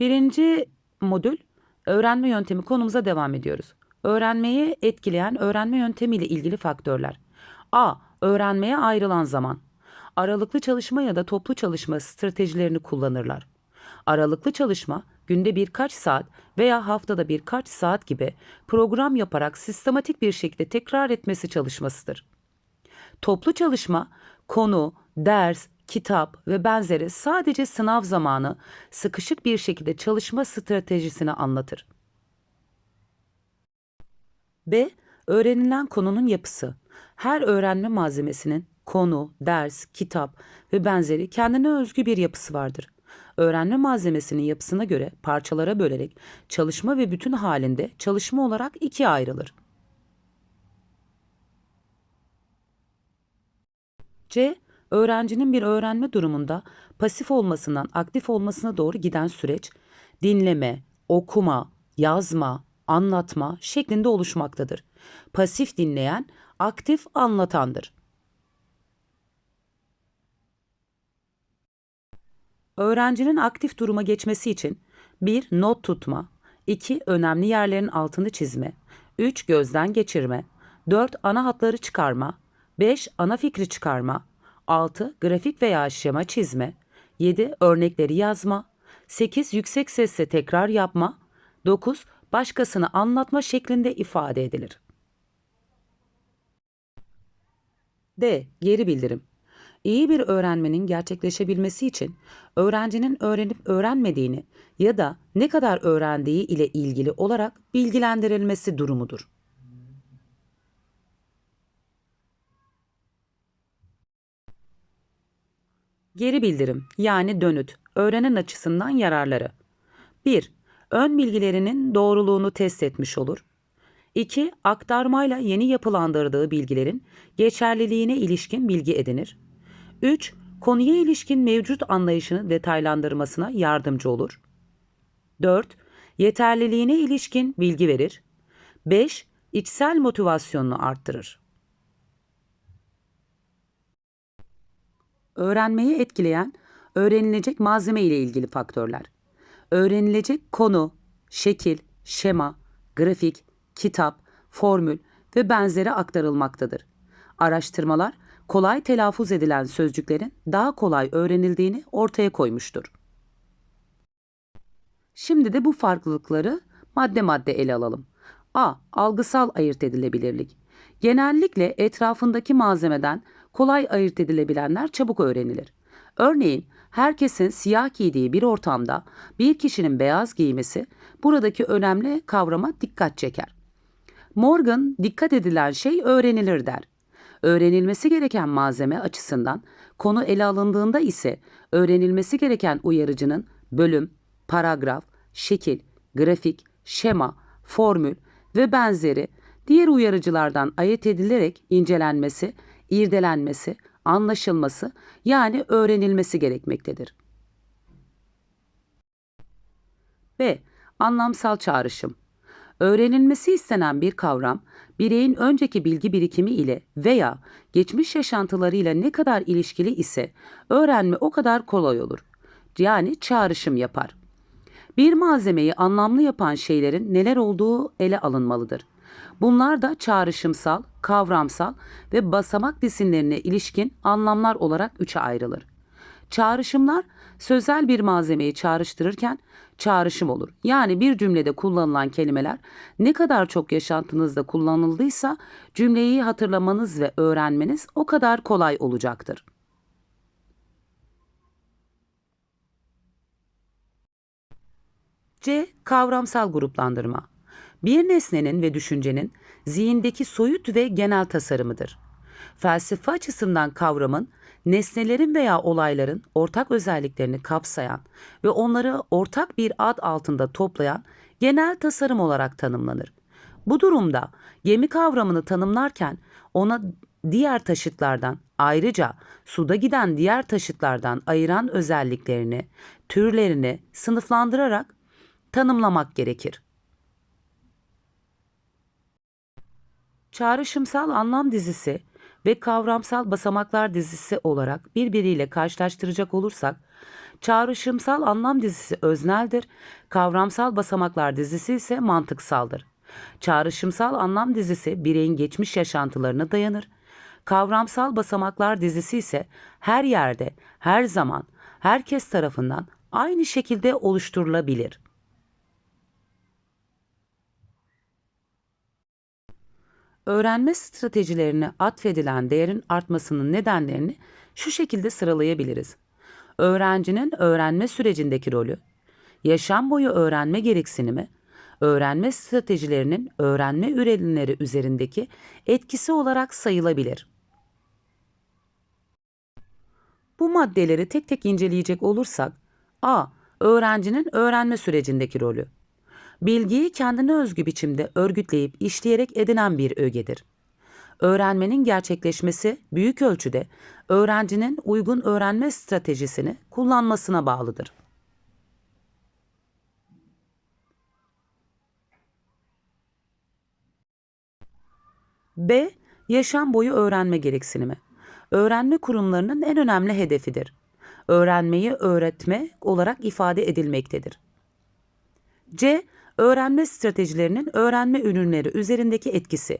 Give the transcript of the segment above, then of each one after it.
Birinci modül öğrenme yöntemi konumuza devam ediyoruz. Öğrenmeyi etkileyen öğrenme yöntemiyle ilgili faktörler. A. Öğrenmeye ayrılan zaman. Aralıklı çalışma ya da toplu çalışma stratejilerini kullanırlar. Aralıklı çalışma günde birkaç saat veya haftada birkaç saat gibi program yaparak sistematik bir şekilde tekrar etmesi çalışmasıdır. Toplu çalışma konu, ders, kitap ve benzeri sadece sınav zamanı sıkışık bir şekilde çalışma stratejisini anlatır. B. Öğrenilen konunun yapısı. Her öğrenme malzemesinin konu, ders, kitap ve benzeri kendine özgü bir yapısı vardır. Öğrenme malzemesinin yapısına göre parçalara bölerek çalışma ve bütün halinde çalışma olarak ikiye ayrılır. C. Öğrencinin bir öğrenme durumunda pasif olmasından aktif olmasına doğru giden süreç dinleme, okuma, yazma, anlatma şeklinde oluşmaktadır. Pasif dinleyen, aktif anlatandır. Öğrencinin aktif duruma geçmesi için 1. Not tutma 2. Önemli yerlerin altını çizme 3. Gözden geçirme 4. Ana hatları çıkarma 5. Ana fikri çıkarma 6. Grafik veya şema çizme 7. Örnekleri yazma 8. Yüksek sesle tekrar yapma 9. Başkasını anlatma şeklinde ifade edilir. D. Geri bildirim. İyi bir öğrenmenin gerçekleşebilmesi için öğrencinin öğrenip öğrenmediğini ya da ne kadar öğrendiği ile ilgili olarak bilgilendirilmesi durumudur. Geri bildirim yani dönüt, öğrenen açısından yararları. 1. Ön bilgilerinin doğruluğunu test etmiş olur. 2. Aktarmayla yeni yapılandırdığı bilgilerin geçerliliğine ilişkin bilgi edinir. 3. Konuya ilişkin mevcut anlayışını detaylandırmasına yardımcı olur. 4. Yeterliliğine ilişkin bilgi verir. 5. İçsel motivasyonunu arttırır. Öğrenmeyi etkileyen öğrenilecek malzeme ile ilgili faktörler. Öğrenilecek konu, şekil, şema, grafik, kitap, formül ve benzeri aktarılmaktadır. Araştırmalar kolay telaffuz edilen sözcüklerin daha kolay öğrenildiğini ortaya koymuştur. Şimdi de bu farklılıkları madde madde ele alalım. A. Algısal ayırt edilebilirlik. Genellikle etrafındaki malzemeden kolay ayırt edilebilenler çabuk öğrenilir. Örneğin herkesin siyah giydiği bir ortamda bir kişinin beyaz giymesi buradaki önemli kavrama dikkat çeker. Morgan dikkat edilen şey öğrenilir der. Öğrenilmesi gereken malzeme açısından konu ele alındığında ise öğrenilmesi gereken uyarıcının bölüm, paragraf, şekil, grafik, şema, formül ve benzeri diğer uyarıcılardan ayırt edilerek incelenmesi, irdelenmesi, anlaşılması yani öğrenilmesi gerekmektedir. B. Anlamsal çağrışım. Öğrenilmesi istenen bir kavram, bireyin önceki bilgi birikimi ile veya geçmiş yaşantılarıyla ne kadar ilişkili ise öğrenme o kadar kolay olur. Yani çağrışım yapar. Bir malzemeyi anlamlı yapan şeylerin neler olduğu ele alınmalıdır. Bunlar da çağrışımsal, kavramsal ve basamak disiplinlerine ilişkin anlamlar olarak üçe ayrılır. Çağrışımlar sözel bir malzemeyi çağrıştırırken çağrışım olur. Yani bir cümlede kullanılan kelimeler ne kadar çok yaşantınızda kullanıldıysa cümleyi hatırlamanız ve öğrenmeniz o kadar kolay olacaktır. C. Kavramsal gruplandırma. Bir nesnenin ve düşüncenin zihindeki soyut ve genel tasarımıdır. Felsefe açısından kavramın nesnelerin veya olayların ortak özelliklerini kapsayan ve onları ortak bir ad altında toplayan genel tasarım olarak tanımlanır. Bu durumda gemi kavramını tanımlarken ona diğer taşıtlardan ayrıca suda giden diğer taşıtlardan ayıran özelliklerini, türlerini sınıflandırarak tanımlamak gerekir. Çağrışımsal anlam dizisi ve kavramsal basamaklar dizisi olarak birbiriyle karşılaştıracak olursak, Çağrışımsal anlam dizisi özneldir. Kavramsal basamaklar dizisi ise mantıksaldır. Çağrışımsal anlam dizisi bireyin geçmiş yaşantılarına dayanır. Kavramsal basamaklar dizisi ise her yerde, her zaman, herkes tarafından aynı şekilde oluşturulabilir. Öğrenme stratejilerine atfedilen değerin artmasının nedenlerini şu şekilde sıralayabiliriz. Öğrencinin öğrenme sürecindeki rolü, yaşam boyu öğrenme gereksinimi, öğrenme stratejilerinin öğrenme ürünleri üzerindeki etkisi olarak sayılabilir. Bu maddeleri tek tek inceleyecek olursak, A. Öğrencinin öğrenme sürecindeki rolü. Bilgiyi kendine özgü biçimde örgütleyip işleyerek edinen bir ögedir. Öğrenmenin gerçekleşmesi büyük ölçüde öğrencinin uygun öğrenme stratejisini kullanmasına bağlıdır. B. Yaşam boyu öğrenme gereksinimi. Öğrenme kurumlarının en önemli hedefidir. Öğrenmeyi öğretme olarak ifade edilmektedir. C. Öğrenme stratejilerinin öğrenme ürünleri üzerindeki etkisi.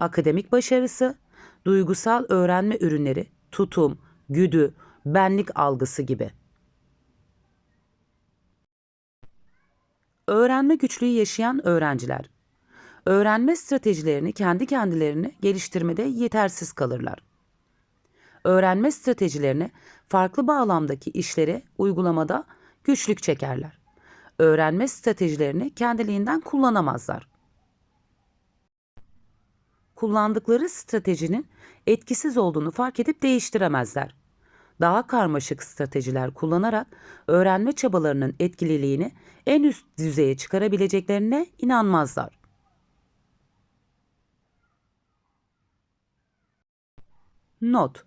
Akademik başarısı, duygusal öğrenme ürünleri, tutum, güdü, benlik algısı gibi. Öğrenme güçlüğü yaşayan öğrenciler. Öğrenme stratejilerini kendi kendilerini geliştirmede yetersiz kalırlar. Öğrenme stratejilerini farklı bağlamdaki işlere uygulamada güçlük çekerler öğrenme stratejilerini kendiliğinden kullanamazlar. Kullandıkları stratejinin etkisiz olduğunu fark edip değiştiremezler. Daha karmaşık stratejiler kullanarak öğrenme çabalarının etkililiğini en üst düzeye çıkarabileceklerine inanmazlar. Not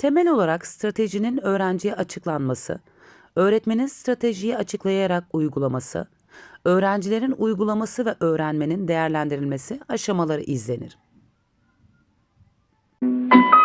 Temel olarak stratejinin öğrenciye açıklanması, öğretmenin stratejiyi açıklayarak uygulaması, öğrencilerin uygulaması ve öğrenmenin değerlendirilmesi aşamaları izlenir. Müzik